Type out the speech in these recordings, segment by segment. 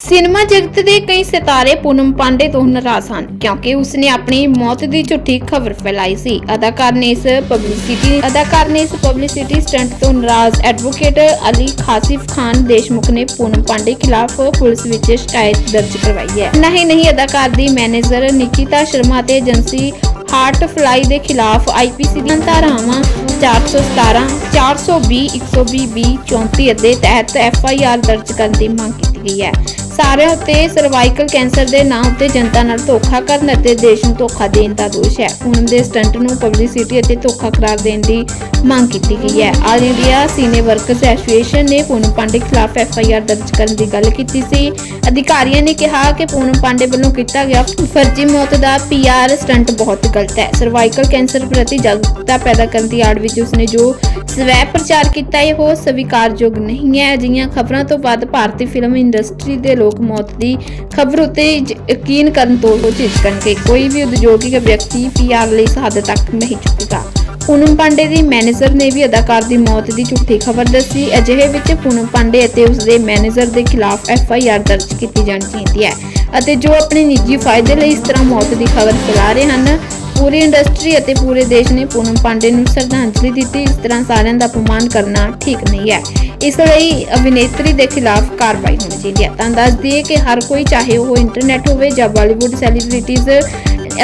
Cinema ਜਗਤ ਦੇ ਕਈ ਸਿਤਾਰੇ ਪੂਨਮ ਪਾਂਡੇ ਤੋਂ ਨਾਰਾਜ਼ ਹਨ, ਕਿਉਂਕਿ ਉਸਨੇ ਆਪਣੀ ਮੌਤ ਦੀ ਝੂਠੀ ਖਬਰ ਫੈਲਾਈ ਸੀ। ਅਦਾਕਾਰ ਨੇ ਇਸ ਪਬਲਿਸਿਟੀ ਅਦਾਕਾਰ ਨੇ ਇਸ ਪਬਲਿਸਿਟੀ ਸਟੰਟ ਤੋਂ ਨਾਰਾਜ਼ ਐਡਵੋਕੇਟ ਅਲੀ ਖਾਸਿਫ ਖਾਨ ਦੇਸ਼ਮੁਖ ਨੇ ਪੂਨਮ ਪਾਂਡੇ ਖਿਲਾਫ ਪੁਲਿਸ ਵਿੱਚ ਸ਼ਿਕਾਇਤ ਦਰਜ ਕਰਵਾਈ ਹੈ। ਨਹੀਂ ਨਹੀਂ, ਅਦਾਕਾਰ ਦੀ ਮੈਨੇਜਰ ਨਿਕਿਤਾ ਸ਼ਰਮਾ ਤੇ ਏਜੰਸੀ ਹਾਰਟ ਫਲਾਈ ਦੇ ਖਿਲਾਫ ਆਈਪੀਸੀ ਦੀਆਂ ਧਾਰਾਵਾਂ 417 420 120 ਬੀ 34 ਦੇ ਤਹਿਤ ਐਫਆਈਆਰ ਦਰਜ ਕਰਨ ਦੀ ਮੰਗ ਕੀਤੀ ਗਈ ਹੈ। ਸਾਰਿਆਂ ਉੱਤੇ ਸਰਵਾਈਕਲ ਕੈਂਸਰ ਦੇ ਨਾਂ ਉੱਤੇ ਜਨਤਾ ਨਾਲ ਧੋਖਾ ਕਰਨ ਅਤੇ ਦੇਸ਼ ਨੂੰ ਧੋਖਾ ਦੇਣ ਦਾ ਦੋਸ਼ ਹੈ। ਪੂਨਮ ਦੇ ਸਟੰਟ ਨੂੰ ਪਬਲਿਸਿਟੀ ਅਤੇ ਧੋਖਾ ਕਰਾਰ ਦੇਣ ਦੀ ਮੰਗ ਕੀਤੀ ਗਈ ਹੈ। All India senior workers association ਨੇ ਪੂਨਮ ਪਾਂਡੇ ਖਿਲਾਫ ਐੱਫ ਆਈ ਆਰ ਦਰਜ ਕਰਨ ਦੀ ਗੱਲ ਕੀਤੀ ਸੀ। ਅਧਿਕਾਰੀਆਂ ਨੇ ਕਿਹਾ ਕਿ ਪੂਨਮ ਪਾਂਡੇ ਵੱਲੋਂ ਕੀਤਾ ਗਿਆ ਫਰਜ਼ੀ ਮੌਤ ਦਾ ਪੀ ਆਰ ਸਟੰਟ ਬਹੁਤ ਗਲਤ ਹੈ। ਸਰਵਾਈਕਲ ਕੈਂਸਰ ਪ੍ਰਤੀ ਜਾਗਰੂਕਤਾ ਪੈਦਾ ਕਰਨ ਦੀ ਆੜ ਵਿੱਚ ਉਸਨੇ ਜੋ ਸਵੈ ਪ੍ਰਚਾਰ ਕੀਤਾ, ਇਹ ਉਹ ਸਵੀਕਾਰਯੋਗ ਨਹੀਂ ਹੈ। ਅਜਿਹੀਆਂ ਖਬਰਾਂ ਤੋਂ ਬਾਅਦ ਭਾਰਤੀ ਫਿਲਮ ਇੰਡਸਟਰੀ ਦੇ ਲੋਕ ਮੌਤ ਦੀ ਖਬਰ ਉੱਤੇ ਯਕੀਨ ਕਰਨ ਤੋਂ ਝਿਜਕਣਗੇ। ਕੋਈ ਵੀ ਉਦਯੋਗਿਕ ਵਿਅਕਤੀ ਪੀਆਰ ਲਈ ਹੱਦ ਤੱਕ ਨਹੀਂ ਚੁੱਕਦਾ ਪੂਨਮ ਪਾਂਡੇ ਦੀ ਮੈਨੇਜਰ ਨੇ ਵੀ ਅਦਾਕਾਰ ਦੀ ਮੌਤ ਦੀ ਝੂਠੀ ਖਬਰ ਦੱਸੀ। ਅਜਿਹੇ ਵਿੱਚ ਪੂਨਮ ਪਾਂਡੇ ਅਤੇ ਉਸ ਦੇ ਮੈਨੇਜਰ ਦੇ ਖਿਲਾਫ ਐਫ ਆਈ ਆਰ ਦਰਜ ਕੀਤੀ ਜਾਣੀ ਚਾਹੀਦੀ ਹੈ ਅਤੇ ਜੋ ਆਪਣੇ ਨਿੱਜੀ ਫਾਇਦੇ ਲਈ ਇਸ ਤਰ੍ਹਾਂ ਮੌਤ ਦੀ ਖਬਰ ਫੈਲਾ ਰਹੇ ਹਨ ਪੂਰੀ ਇੰਡਸਟਰੀ ਅਤੇ ਪੂਰੇ ਦੇਸ਼ ਨੇ ਪੂਨਮ ਪਾਂਡੇ ਨੂੰ ਸ਼ਰਧਾਂਜਲੀ ਦਿੱਤੀ। ਇਸ ਤਰ੍ਹਾਂ ਸਾਰਿਆਂ ਦਾ ਅਪਮਾਨ ਕਰਨਾ ਠੀਕ ਨਹੀਂ ਹੈ। ਇਸ ਲਈ ਅਭਿਨੇਤਰੀ ਦੇ ਖਿਲਾਫ ਕਾਰਵਾਈ ਹੋਣੀ ਚਾਹੀਦੀ ਹੈ। ਤਾਂ ਦੱਸ ਦਈਏ ਕਿ ਹਰ ਕੋਈ ਚਾਹੇ ਉਹ ਇੰਟਰਨੈਟ ਹੋਵੇ ਜਾਂ ਬਾਲੀਵੁੱਡ ਸੈਲੀਬ੍ਰਿਟੀਜ਼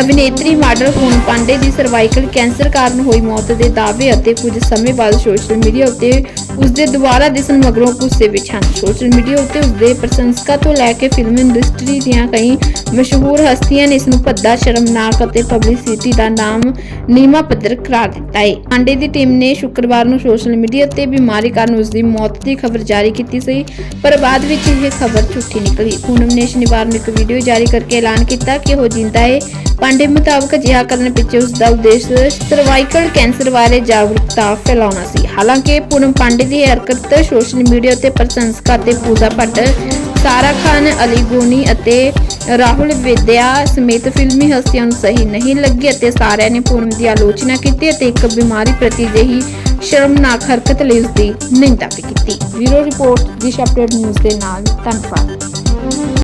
ਅਭਿਨੇਤਰੀ ਮਾਡਲ ਪੂਨਮ ਪਾਂਡੇ ਦੀ ਸਰਵਾਈਕਲ ਕੈਂਸਰ ਕਾਰਨ ਹੋਈ ਮੌਤ ਦੇ ਦਾਅਵੇ ਅਤੇ ਕੁਝ ਸਮੇਂ ਬਾਅਦ ਸੋਸ਼ਲ ਮੀਡੀਆ ਉੱਤੇ ਉਸ ਦੇ ਦੁਬਾਰਾ ਦਿਸਣ ਮਗਰੋਂ ਗੁੱਸੇ ਵਿੱਚ ਹਨ। ਸੋਸ਼ਲ ਮੀਡੀਆ ਉੱਤੇ ਉਸ ਦੇ ਪ੍ਰਸ਼ੰਸਕਾਂ ਤੋਂ ਲੈ ਕੇ ਫਿਲਮ ਇੰਡਸਟਰੀ ਦੀਆਂ ਕਈ ਮਸ਼ਹੂਰ ਹਸਤੀਆਂ ਨੇ ਇਸ ਨੂੰ ਭੱਦਾ, ਸ਼ਰਮਨਾਕ ਅਤੇ ਪਬਲਿਸਿਟੀ ਦਾ ਨਾਮ ਨੀਮਾ ਪੱਧਰ ਕਰਾਰ ਦਿੱਤਾ ਹੈ। ਪਾਂਡੇ ਦੀ ਟੀਮ ਨੇ ਸ਼ੁੱਕਰਵਾਰ ਨੂੰ ਸੋਸ਼ਲ ਮੀਡੀਆ ਉੱਤੇ ਬਿਮਾਰੀ ਕਾਰਨ ਉਸ ਦੀ ਮੌਤ ਦੀ ਖਬਰ ਜਾਰੀ ਕੀਤੀ ਸੀ, ਪਰ ਬਾਅਦ ਵਿੱਚ ਇਹ ਖਬਰ ਝੂਠੀ ਨਿਕਲੀ। ਪੂਨਮ ਨੇ ਸ਼ਨੀਵਾਰ ਨੂੰ ਇੱਕ ਵੀਡੀਓ ਜਾਰੀ ਕਰਕੇ ਐਲਾਨ ਕੀਤਾ ਕਿ ਉਹ ਜਿੰਦਾ ਹੈ। ਪਾਂਡੇ ਮੁਤਾਬਕ ਅਜਿਹਾ ਕਰਨ ਪਿੱਛੇ ਉਸ ਦਾ ਉਦੇਸ਼ ਸਰਵਾਈਕਲ ਕੈਂਸਰ ਬਾਰੇ ਜਾਗਰੂਕਤਾ ਫੈਲਾਉਣਾ ਸੀ। ਹਾਲਾਂਕਿ ਪੂਨਮ ਪਾਂਡੇ ਦੀ ਹਰਕਤ ਸੋਸ਼ਲ ਮੀਡੀਆ ਉੱਤੇ ਪ੍ਰਸ਼ੰਸਕਾਂ ਤੇ ਪੂਜਾ ਭੱਟ, ਸਾਰਾ ਖਾਨ, ਅਲੀ ਗੋਨੀ ਅਤੇ ਰਾਹੁਲ ਵਿਦਿਆ ਸਮੇਤ ਫਿਲਮੀ ਹਸਤੀਆਂ ਨੂੰ ਸਹੀ ਨਹੀਂ ਲੱਗੀ ਅਤੇ ਸਾਰਿਆਂ ਨੇ ਪੂਨਮ ਦੀ ਆਲੋਚਨਾ ਕੀਤੀ ਅਤੇ ਇੱਕ ਬਿਮਾਰੀ ਪ੍ਰਤੀ ਜਿਹੀ ਸ਼ਰਮਨਾਕ ਹਰਕਤ ਲਈ ਉਸ ਦੀ ਨਿੰਦਾ ਵੀ ਕੀਤੀ। ਵੀਰੋ ਰਿਪੋਰਟ, ਦਿਸ਼ਾ ਅਪਡੇਟ ਨਿਊਜ਼ ਦੇ ਨਾਲ, ਧੰਨਵਾਦ।